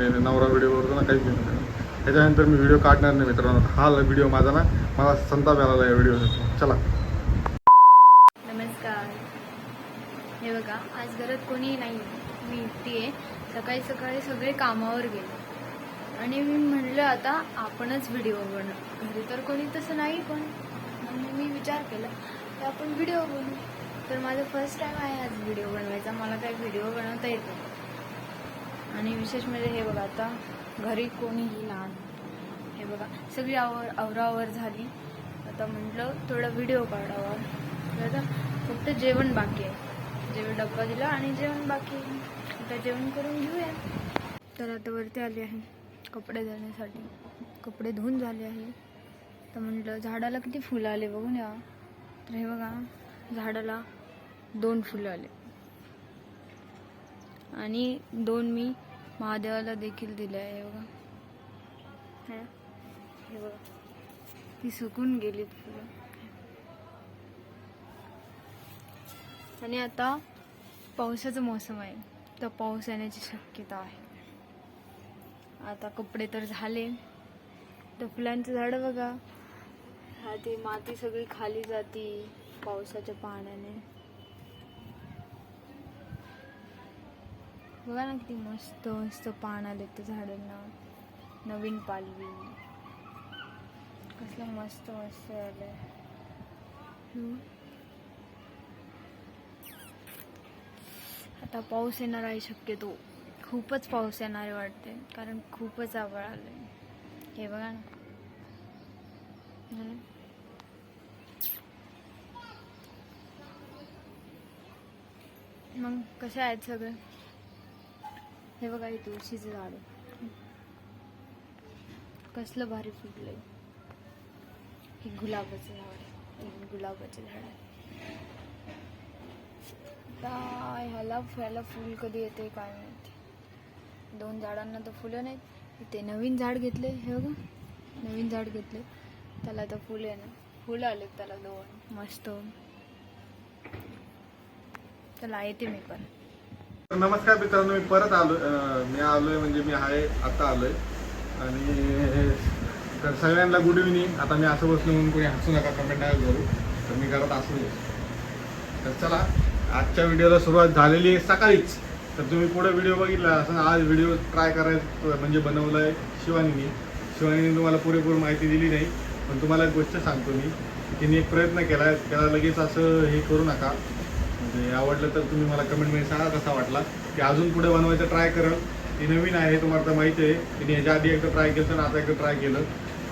नाही नाही, नवरा व्हिडिओ करतो ना काहीच घेणं त्याच्यानंतर मी व्हिडिओ काढणार नाही मित्रांनो. हा व्हिडिओ माझा ना मला संताप आला आहे व्हिडिओ चला. नमस्कार. हे बघा आज घरात कोणी नाही. मी एकटी आहे सकाळी सकाळी सगळे कामावर गेले. आणि मी म्हणलं आता आपणच व्हिडिओ बनव. घरी तर कोणी तसं नाही पण मग मी विचार केला की आपण व्हिडिओ बनवू. तर माझा फर्स्ट टाइम आहे आज व्हिडिओ बनवायचा. मला काही व्हिडिओ बनवता येतो आणि विशेष म्हणजे हे बघा आता घरी कोणीही लहान. हे बघा सगळी आवर आवरावर झाली. आता म्हटलं थोडा व्हिडिओ काढावा. तर आता फक्त जेवण बाकी आहे. जेवण डब्बा दिला आणि जेवण बाकी आहे. आता जेवण करून घेऊया. तर आता वरती आले आहे कपडे धुण्यासाठी. कपडे धुवून झाले आहे. तर म्हटलं झाडाला किती फुलं आले बघून या. तर हे बघा झाडाला दोन फुलं आले. आणि दोन मी महादेवाला देखील दिले आहे बघा. हे हे बघा. ती सुकून गेलीत फुलं आणि आता पावसाचं मौसम आहे. तर पाऊस येण्याची शक्यता आहे. आता कपडे तर झाले. तर फुलांचं झाड बघा. हा ती माती सगळी खाली जाती पावसाच्या पाण्याने. बघा ना किती मस्त मस्त पान आले त्या झाडांना. नवीन पालवी. कसलं मस्त मस्त आलं आता पाऊस येणार आहे शक्यतो. खूपच पाऊस येणार आहे वाटते कारण खूपच आवड आलंय. हे बघा ना. मग कसे आहेत सगळे? हे बघा हे तुळशीचं झाड कसलं भारी फुटलंय हे गुलाबाचं झाड आहे. गुलाबाचं झाड आहे. आता ह्याला ह्याला फुल कधी येते काय माहिती. दोन झाडांना तर फुलं नाहीत. ते नवीन झाड घेतले हे बघा. नवीन झाड घेतले त्याला तर फुलं आहे ना. फुलं आले त्याला दोन. मस्त. त्याला येते मी पण. नमस्कार मित्रांनो मी परत आलो मी आलोय म्हणजे मी आहे आता आलोय. आणि तर सगळ्यांना गुड इव्हनिंग आता मी असं बसलो म्हणून कोणी हसू नका कमेंट नाही करू. तर मी घरात असू तर चला आजच्या व्हिडिओला सुरुवात झालेली आहे सकाळीच. तर तुम्ही पुढे व्हिडिओ बघितला असं आज व्हिडिओ ट्राय करायचं म्हणजे बनवलं आहे शिवानीने. शिवानीने तुम्हाला पुरेपूर माहिती दिली नाही पण तुम्हाला एक गोष्ट सांगतो मी. तिने एक प्रयत्न केला आहे त्याला लगेच असं हे करू नका. म्हणजे आवडलं तर तुम्ही मला कमेंटमध्ये सांगा कसा वाटला. की अजून पुढे बनवायचं ट्राय करल ती नवीन आहे तुम्हाला तर माहिती आहे. तिने ह्याच्या आधी एकदा ट्राय केलं तर आता एकदा ट्राय केलं.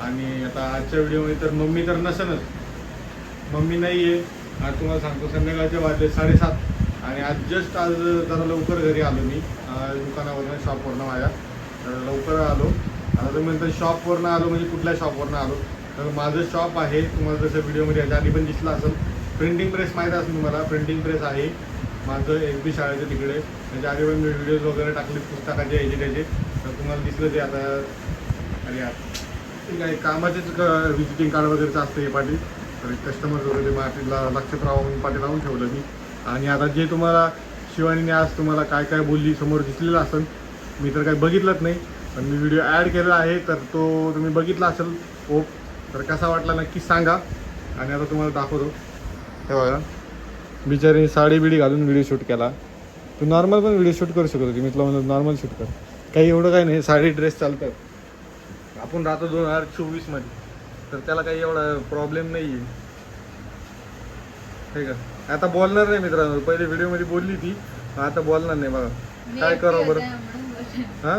आणि आता आजच्या व्हिडिओमध्ये तर मम्मी तर नसेलच मम्मी नाही आहे आज तुम्हाला सांगतो संध्याकाळचे वाजले साडेसात. आणि आज जस्ट आज जरा लवकर घरी आलो मी. दुकानावरनं शॉपवरनं माझ्या. तर लवकर आलो. आता तुम्ही म्हणता शॉपवरनं आलो म्हणजे कुठल्या शॉपवरनं आलो? तर माझं शॉप आहे. तुम्हाला जसं व्हिडिओमध्ये याच्या आधी पण दिसलं असेल. प्रिंटिंग प्रेस माहीत असेल तुम्हाला प्रिंटिंग प्रेस आहे. माझं एस बी शाळेच्या तिकडे. त्याच्या आधी पण मी व्हिडिओज वगैरे टाकले पुस्तकाचे याचे त्याचे तर तुम्हाला दिसलं ते आता. अरे यार ठीक आहे कामाचेच व्हिजिटिंग कार्ड वगैरेचं असतं हे पाटील. तर कस्टमर वगैरे मार्केटला लक्षात राहावं म्हणून पाटील लावून ठेवलं मी. आणि आता जे तुम्हाला शिवानीने आज तुम्हाला काय काय बोलली समोर दिसलेलं असेल मी तर काही बघितलंच नाही. पण मी व्हिडिओ ॲड केलेला आहे तर तो तुम्ही बघितला असेल. ओ तर कसा वाटला नक्की सांगा. आणि आता तुम्हाला दाखवतो. हे बघा बिचारीने साडी बिडी घालून व्हिडिओ शूट केला. तू नॉर्मल पण व्हिडिओ शूट करू शकत होती. मी तुला म्हणलं नॉर्मल शूट कर. काही एवढं काही नाही साडी ड्रेस चालतं आपण राहतो दोन हजार चोवीसमध्ये. तर त्याला काही एवढा प्रॉब्लेम नाही आहे ठीक आहे आता बोलणार नाही मित्रांनो. पहिले व्हिडिओमध्ये बोलली ती. आता बोलणार नाही बघा. काय करावं बरं? हा?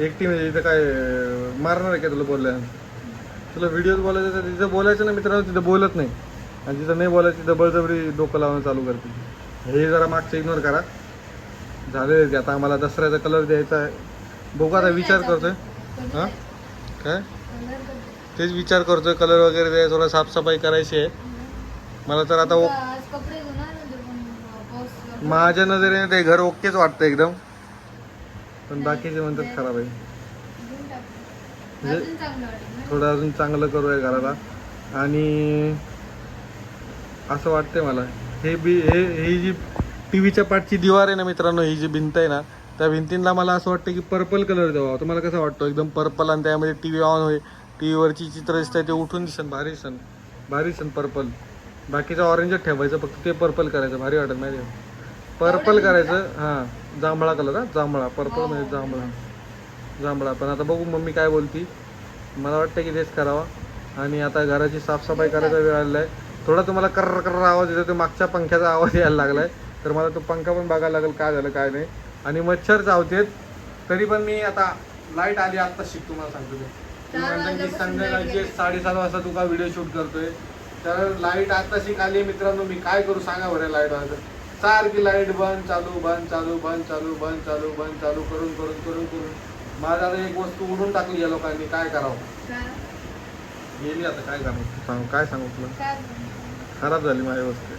एकटी म्हणजे इथं काय मारणार आहे का तुला बोलल्या तुला व्हिडिओत बोलायचं तर तिथं बोलायचं ना मित्रांनो. तिथं बोलत नाही. आणि जिथं नाही बोलायचं तिथं बळजबरी डोकं लावणं चालू करते हे जरा मागचं इग्नोर करा. झाले ते. आता आम्हाला दसऱ्याचा कलर द्यायचा आहे. बघू आता विचार करतोय. हा? काय? तेच विचार करतोय. कलर वगैरे द्यायचा थोडा साफसफाई करायची आहे. मला तर आता ओ- माझ्या नजरेने ते घर ओकेच वाटतं एकदम. पण बाकीचे म्हणतात खराब आहे. म्हणजे? थोडं अजून चांगलं करूया घराला. आणि असं वाटतंय मला. हे बी हे ही जी टी व्हीच्या पाठची दिवार आहे ना मित्रांनो ही जी भिंत आहे ना त्या भिंतींना मला असं वाटतं की पर्पल कलर द्यावा. तुम्हाला कसं वाटतं? एकदम पर्पल आणि त्यामध्ये टी व्ही ऑन होईल. टी व्हीवरची चित्र दिसतात ते उठून दिसन भारी दिसन. भारी दिसन पर्पल बाकीचं ऑरेंजच ठेवायचं फक्त ते पर्पल करायचं. भारी वाटत माहिती पर्पल करायचं हां. जांभळा कलर हा? जांभळा. पर्पल म्हणजे जांभळा. जांभळा. पण आता बघू मम्मी काय बोलती. मला वाटतं की तेच करावा. आणि आता घराची साफसफाई करायचा वेळ आलेला आहे. थोडा तुम्हाला कर्र कर्र आवाज येतो तो मागच्या पंख्याचा आवाज यायला लागलाय तर मला तो पंखा पण बघायला लागेल काय झालं काय नाही आणि मच्छर चावतेत तरी पण मी आता लाइट आली आता शिक तुम्हाला सांगतो मी. की संध्याकाळचे. साडेसात वाजता तू का व्हिडिओ शूट करतोय तर लाइट आता शिक आली मित्रांनो मी काय करू सांगा बरं लाइट वाजत सारखी लाइट बंद चालू बंद चालू बंद चालू बंद चालू बंद चालू करून करून करून करून माझा आता एक वस्तू उडून टाकली या लोकांनी काय करावं? गेली आता काय सांगू सांगू काय सांगू तुला? खराब झाली माझी वस्तू?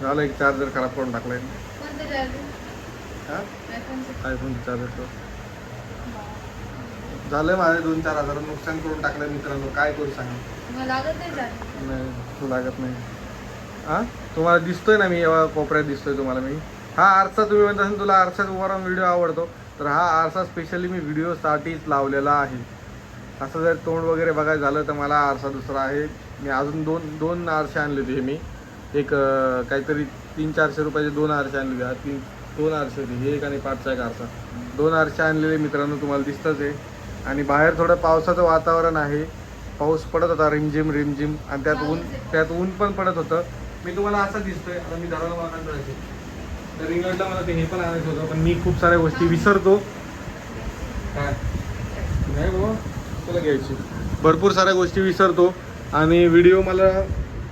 झालं एक चार्जर खराब करून टाकलाय? हा? आयफोनचं चार्जर झालंय माझे दोन चार हजार. नुकसान करून टाकलंय मित्रांनो. काय करू सांगा. नाही तू लागत नाही. हा? तुम्हाला दिसतोय ना मी एव्हा कोपऱ्यात दिसतोय तुम्हाला मी. हा आरसा तुम्ही म्हणता असाल तुला आरशात उभा व्हिडिओ आवडतो. तर हा आरसा स्पेशली मी व्हिडिओसाठीच लावलेला आहे. असं जर तोंड वगैरे बघायचं झालं तर मला आरसा दुसरा आहे. मी अजून दोन दोन आरसे आणले होते मी. एक काहीतरी तीन चारशे रुपयाचे दोन आरसे आणले होते. तीन दोन आरसे होते. हे एक आणि पाचचा एक आरसा. दोन आरसे आणलेले मित्रांनो तुम्हाला दिसतंच आहे. आणि बाहेर थोडं पावसाचं वातावरण आहे. पाऊस पडत होता रिमझिम रिमझिम. आणि त्यात ऊन त्यात ऊन पण पडत होतं. मी तुम्हाला असं दिसतोय. आता मी धराला मला कंटाळायचे तर इंग्लंडला मला ते हे पण आणायचं होतं. पण मी खूप साऱ्या गोष्टी विसरतो. काय? नाही बाबा. तुला घ्यायची. भरपूर साऱ्या गोष्टी विसरतो. आणि व्हिडिओ मला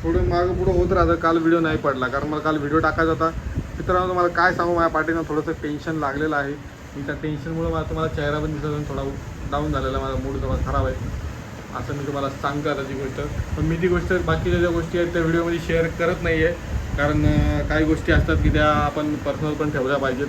थोडं मागं पुढं होत राहतं. काल व्हिडिओ नाही पडला. कारण मला काल व्हिडिओ टाकायचा होता. मित्रांनो मला काय सांगू? माझ्या पाठीनं थोडंसं टेन्शन लागलेलं आहे. मी त्या टेन्शनमुळे मला तुम्हाला चेहरा पण दिसत थोडा डाऊन झालेला माझा मूड थोडा खराब आहे. असं मी तुम्हाला सांगतो आता ती गोष्ट. पण मी ती गोष्ट बाकीच्या ज्या गोष्टी आहेत त्या व्हिडिओमध्ये शेअर करत नाही आहे कारण काही गोष्टी असतात की त्या आपण पर्सनल पण ठेवल्या पाहिजेत.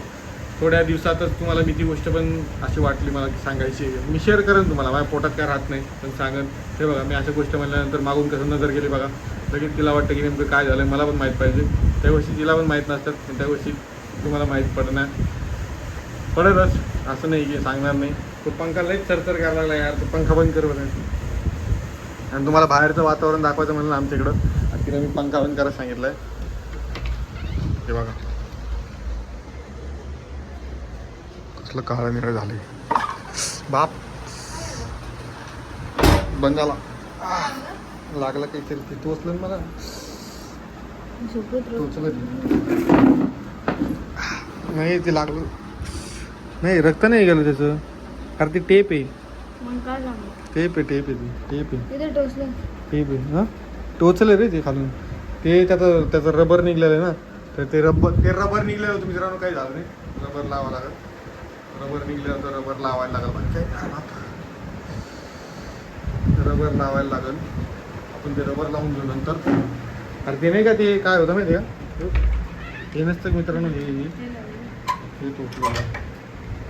थोड्या दिवसातच तुम्हाला मी ती गोष्ट पण अशी वाटली मला सांगायची मी शेअर करेन तुम्हाला माझ्या पोटात काय राहत नाही पण सांगेन. हे बघा मी अशा गोष्ट म्हणल्यानंतर मागून कसं नजर गेली बघा. लगेच तिला वाटतं की नेमकं काय झालं मला पण माहीत पाहिजे. त्या गोष्टी तिला पण माहीत नसतात पण त्या गोष्टी तुम्हाला माहीत पडणार. पडतच असं नाही की सांगणार नाही. तो पंखा लईच चरचर करायला लागला यार तो पंखा बंद कर बरं आणि तुम्हाला बाहेरचं वातावरण दाखवायचं म्हणलं आमच्याकडं तिने तिला मी पंखा बंद करायला सांगितलं आहे ते बघा. कसलं काळं निळं झालंय. बाप. बंद झाला लागला काहीतरी ते. टोचलं ना मला. झोपत राहू. टोचलं ते नाही ते लागलं. नाही रक्त नाही गेलं त्याचं. अरे ते टेप आहे. टेप आहे टेप आहे ती. टेप आहे. तिथे टेप आहे. हां? टोचलं रे ते खालून. ते त्याचं त्याचं रबर निघलेलं आहे ना. तर ते रबर ते रबर निघलेलं होतं मित्रांनो. काही झालं नाही. रबर लावा लागेल. रबर निघलं होतं रबर लावायला लागेल पण काय बाप. रबर लावायला लागेल. आपण ते रबर लावून घेऊ नंतर. अरे ते नाही का ते काय होतं माहिती आहे का? हे नसतं मित्रांनो हे ते तुटलं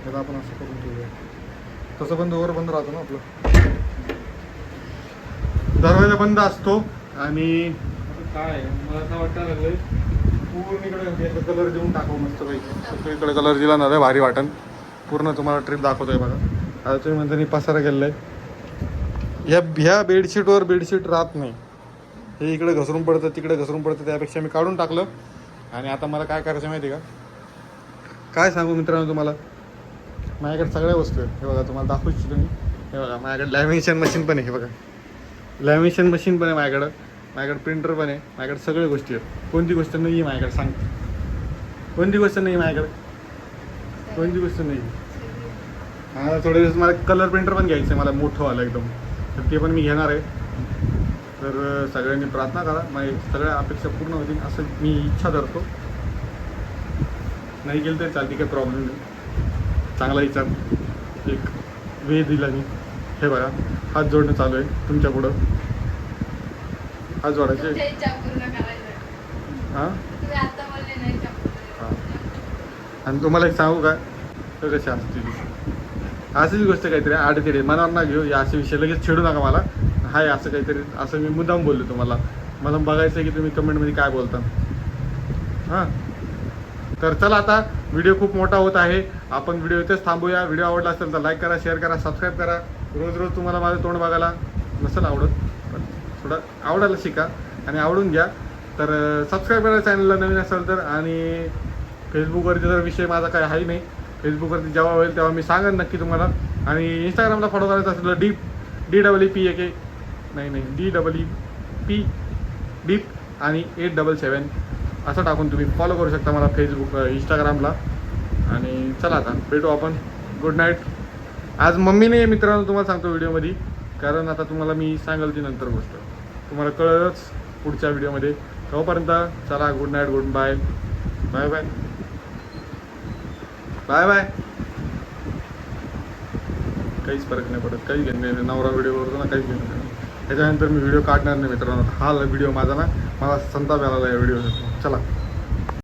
त्याला आपण असं करून ठेवूया. तसं बंद वर बंद राहतो ना आपलं. दरवाजा बंद असतो आणि काय मला असं वाटायला लागलंय. पूर्ण इकडे कलर देऊन टाकावं मस्त पैकी. सगळीकडे कलर दिला ना रे भारी वाटण. पूर्ण तुम्हाला ट्रिप दाखवतोय बघा. आता तुम्ही म्हणता मी पसारा आहे ह्या ह्या बेडशीटवर बेडशीट राहत नाही. हे इकडे घसरून पडतं तिकडे घसरून पडतं त्यापेक्षा मी काढून टाकलं. आणि आता मला काय करायचं माहिती आहे का? काय सांगू मित्रांनो तुम्हाला? माझ्याकडे सगळ्या वस्तू आहेत. हे बघा तुम्हाला दाखवू इच्छितो मी. हे बघा माझ्याकडे लॅमिनेशन मशीन पण आहे हे बघा. लॅमिनेशन मशीन पण आहे माझ्याकडं. माझ्याकडे प्रिंटर पण आहे. माझ्याकडे सगळ्या गोष्टी आहेत. कोणती गोष्ट नाही आहे माझ्याकडे सांग कोणती गोष्ट नाही माझ्याकडे? कोणती गोष्ट नाही थोडे दिवस मला कलर प्रिंटर पण घ्यायचं आहे मला मोठं आलं एकदम. तर ते पण मी घेणार आहे. तर सगळ्यांनी प्रार्थना करा. माझी सगळ्या अपेक्षा पूर्ण होतील असं मी इच्छा धरतो. नाही गेलं तरी चालते काही प्रॉब्लेम नाही. चांगला विचार. एक वे दिला मी. हे बघा हात जोडणं चालू आहे तुमच्या पुढं. हात जोडायचे. हां? हां. आणि तुम्हाला एक सांगू का? तर कशी असते ती अशीच गोष्ट काहीतरी आडतिडे मनावर ना घेऊ या असे विषय लगेच छेडू नका मला. हाय असं काहीतरी असं मी मुद्दाम बोललो तुम्हाला. मला बघायचं आहे की तुम्ही कमेंटमध्ये काय बोलता. हां. तर चला आता व्हिडिओ खूप मोठा होत आहे. आपण व्हिडिओ इथेच थांबूया. व्हिडिओ आवडला असेल तर लाईक करा शेअर करा सबस्क्राईब करा. रोज रोज तुम्हाला माझं तोंड बघायला नसेल आवडत पण थोडं आवडायला शिका आणि आवडून घ्या. तर सबस्क्राईब करा चॅनलला नवीन असेल तर. आणि फेसबुकवरती जर विषय माझा काय आहे नाही फेसबुकवरती जेव्हा होईल तेव्हा मी सांगेन नक्की तुम्हाला. आणि इंस्टाग्रामला फॉलो करायचं असेल deep D double E P A नाही नाही D double E P deep आणि एट डबल सेवन असं टाकून तुम्ही फॉलो करू शकता मला फेसबुक इंस्टाग्रामला आणि चला आता भेटू आपण. गुड नाईट आज मम्मीने मित्रांनो तुम्हाला सांगतो व्हिडिओमध्ये. कारण आता तुम्हाला मी सांगाल ती नंतर गोष्ट. तुम्हाला कळलंच पुढच्या व्हिडिओमध्ये. तोपर्यंत चला good night goodbye bye bye bye bye. काहीच फरक नाही पडत काही घेणं नाही. नवरा व्हिडिओ करतो ना काहीच घेणं नाही. त्याच्यानंतर मी व्हिडिओ काढणार नाही मित्रांनो. हा व्हिडिओ माझा ना मला संताप आलेला आहे व्हिडिओ चला.